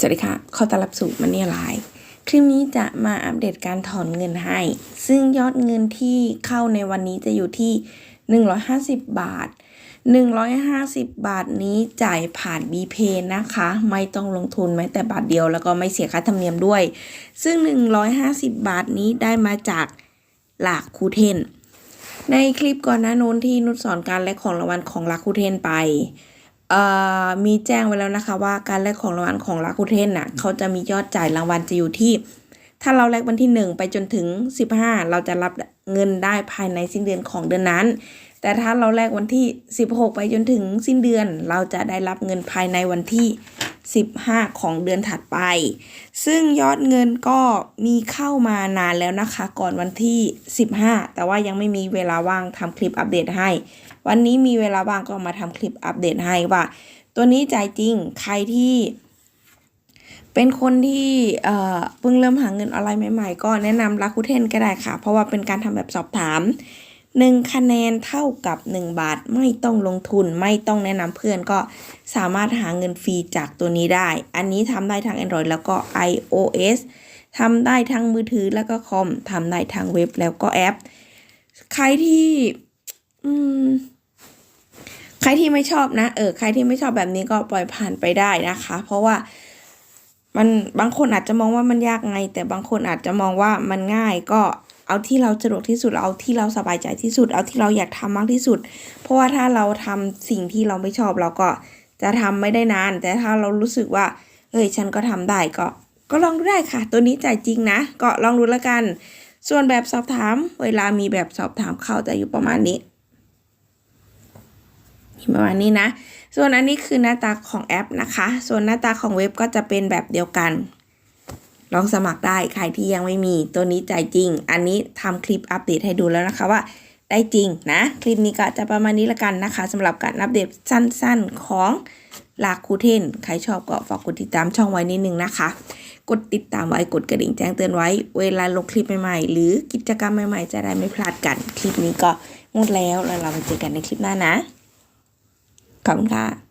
สวัสดีค่ะ ขอต้อนรับสู่มันนี่ไลน์คลิปนี้จะมาอัปเดตการถอนเงินให้ ซึ่งยอดเงินที่เข้าในวันนี้จะอยู่ที่ 150 บาท 150 บาทนี้จ่ายผ่าน b p a y นะคะ ไม่ต้องลงทุนแม้แต่บาทเดียวแล้วก็ไม่เสียค่าธรรมเนียมด้วย ซึ่ง 150 บาทนี้ได้มาจากหลากคูเทน ในคลิปก่อนหน้านู้นที่นุชสอนการแลกของรางวัลของลาคูเทนไป มีแจ้งไว้แล้วนะคะว่าการแลกของรางวัลของลาคูเทนน่ะเขาจะมียอดจ่ายรางวัลจะอยู่ที่ ถ้าเราแลกวันที่ 1 ไปจนถึง 15 เราจะรับเงินได้ภายในสิ้นเดือนของเดือนนั้น แต่ถ้าเราแลกวันที่ 16 ไปจนถึงสิ้นเดือน เราจะได้รับเงินภายในวันที่ 15 ของเดือนถัดไป ซึ่งยอดเงินก็มีเข้ามานานแล้วนะคะ ก่อนวันที่ 15 แต่ว่ายังไม่มีเวลาว่างทำคลิปอัปเดตให้ วันนี้มีเวลาว่างก็มาทำคลิปอัปเดตให้ว่า ตัวนี้จ่ายจริงใครที่เป็นคนที่เอ่อเพิ่งเริ่มหาเงินออนไลน์ใหม่ๆ ก็แนะนำลักคุเทนก็ได้ค่ะ เพราะว่าเป็นการทำแบบสอบถาม 1 คะแนนเท่ากับ 1 บาท ไม่ต้องลงทุนไม่ต้องแนะนำเพื่อนก็สามารถหาเงินฟรีจากตัวนี้ได้ อันนี้ทำได้ทั้ง Android แล้วก็ iOS ทำได้ทั้งมือถือแล้วก็คอมทำได้ทั้งเว็บแล้วก็แอป ใครที่อืมใครที่ไม่ชอบนะเออใครที่ไม่ชอบแบบนี้ก็ปล่อยผ่านไปได้นะคะ เพราะว่ามันบางคนอาจจะมองว่ามันยากไง แต่บางคนอาจจะมองว่ามันง่ายก็ เอาที่เราสะดวกที่สุด เอาที่เราสบายใจที่สุด เอาที่เราอยากทำมากที่สุด เพราะว่าถ้าเราทำสิ่งที่เราไม่ชอบเราก็จะทำไม่ได้นาน แต่ถ้าเรารู้สึกว่าเฮ้ยฉันก็ทำได้ก็ ก็ลองดูได้ค่ะ ตัวนี้จ่ายจริงนะ ก็ลองดูแล้วกัน ส่วนแบบสอบถาม เวลามีแบบสอบถามเข้าจะอยู่ประมาณนี้ประมาณนี้นะ ส่วนอันนี้คือหน้าตาของแอปนะคะ ส่วนหน้าตาของเว็บก็จะเป็นแบบเดียวกัน ลองสมัครได้ใครที่ยังไม่มีตัวนี้จ่ายจริง อันนี้ทำคลิปอัปเดตให้ดูแล้วนะคะว่าได้จริงนะ คลิปนี้ก็จะประมาณนี้ละกันนะคะสำหรับการอัปเดตสั้นๆของลาคูเทน ใครชอบก็ฝากกดติดตามช่องไว้นิดนึงนะคะ กดติดตามไว้กดกระดิ่งแจ้งเตือนไว้ เวลาลงคลิปใหม่ๆ หรือกิจกรรมใหม่ๆ จะได้ไม่พลาดกัน คลิปนี้ก็หมดแล้วแล้วเรามาเจอกันในคลิปหน้านะขอบคุณค่ะ